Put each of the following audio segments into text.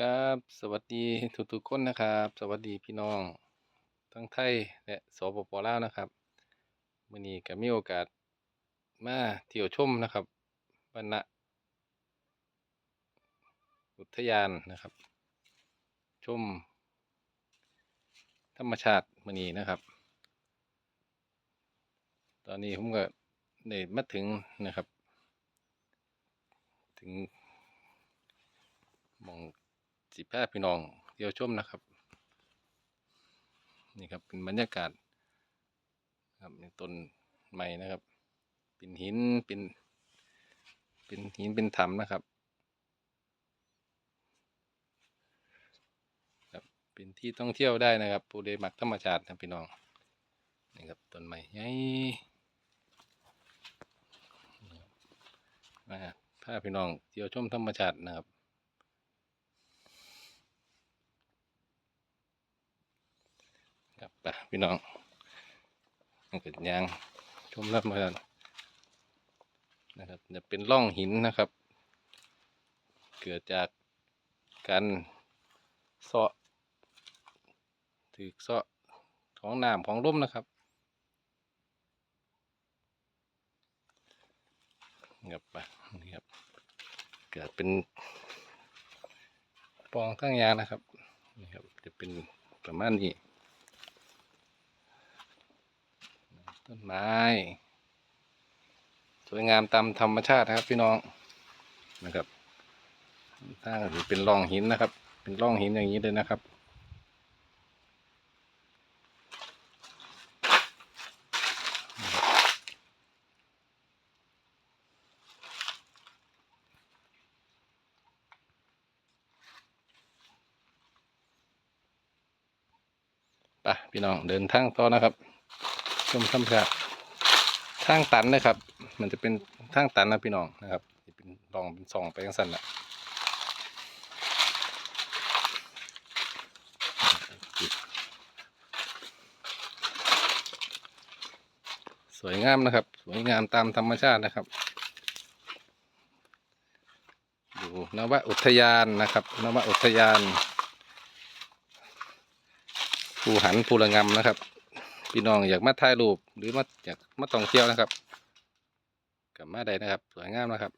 ครับสวัสดีทุกๆคนนะครับ สวัสดีพี่น้อง ทั้งไทยและสปปลาวนะครับมื้อนี้ก็มีโอกาสมาเที่ยวชมนะครับวรรณอุทยานนะครับ ชม ธรรมชาติมื้อนี้นะครับ ตอนนี้ผมก็ได้มาถึงนะครับ ถึง สิพาพี่น้องเที่ยวชมนะครับ นี่ครับเป็นบรรยากาศครับมีต้นไม้นะครับ เป็นหินเป็น เป็นหินเป็นถ้ำนะครับครับเป็นที่ท่องเที่ยวได้นะครับผู้ใดมักธรรมชาตินะพี่น้องนี่ครับต้นไม้ใหญ่าพาพี่น้องเที่ยวชมธรรมชาตินะครับ ครับไปพี่น้องมันเกิดยางชมรับมานนะครับจะเป็นร่องหินนะครับ เกิดจากการเซาะถือเซาะของน้ำของร่มนะครับครับไปนี่ครับ เกิดเป็นปองทั้งยางนะครับนี่ครับ จะเป็นประมาณนี้ ต้นไม้ สวยงามตามธรรมชาตินะครับพี่น้องนะครับถ้าถือเป็นร่องหินนะครับ เป็นร่องหินอย่างนี้เลยนะครับ ไปพี่น้องเดินทางต่อนะครับ ชมธรรมชาติทางตันนะครับ มันจะเป็นทางตันนะพี่น้องนะครับเป็นลองเป็นส่องไปยังสั้นนะสวยงามนะครับ สวยงามตามธรรมชาตินะครับดูนวอุทยานนะครับนวอุทยานภูหันภูระงำนะครับ พี่น้องอยากมาถ่ายรูปหรือมาอยากมาท่องเที่ยวนะครับกลับมาได้นะครับ สวยงามนะครับ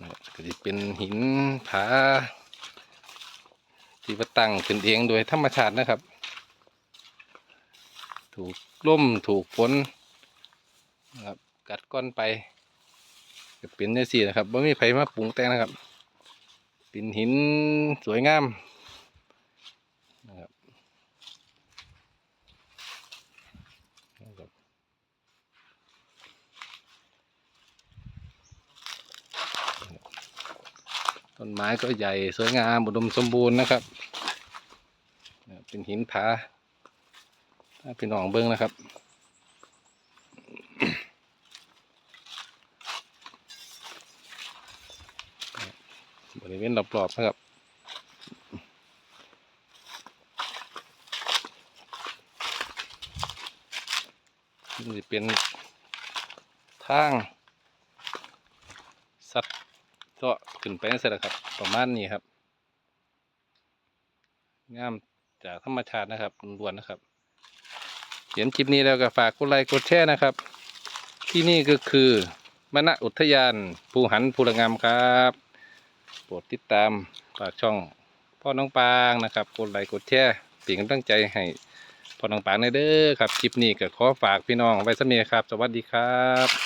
นะครับก็จะเป็นหินผาที่ว่าตั้งขึ้นเองโดยธรรมชาตินะครับ ถูกล่มถูกฝนนะครับกัดก้อนไปจะเป็นได้สี่นะครับไม่มีไผมาปรุงแต่งนะครับเป็นหินสวยงามนะครับนะครับ ต้นไม้ก็ใหญ่สวยงามอุดมสมบูรณ์นะครับ เป็นหินผาถ้าพี่น้องเบิ้งนะครับบริเวณรอบๆนะครับนี่เป็นทาง ก็ขึ้นไปนั่นสิแหละครับ ประมาณนี้ครับงามจากธรรมชาตินะครับล้วนนะครับเห็นคลิปนี้แล้วก็ฝากกดไลค์กดแชร์นะครับ ที่นี่ก็คือมณอุทยานภูหันภูระงามครับโปรดติดตามฝากช่องพ่อน้องปางนะครับกดไลค์กดแชร์เป็นกำลังใจให้พ่อน้องปางในเด้อครับคลิปนี้ก็ขอฝากพี่น้องไว้สักนิดครับ สวัสดีครับ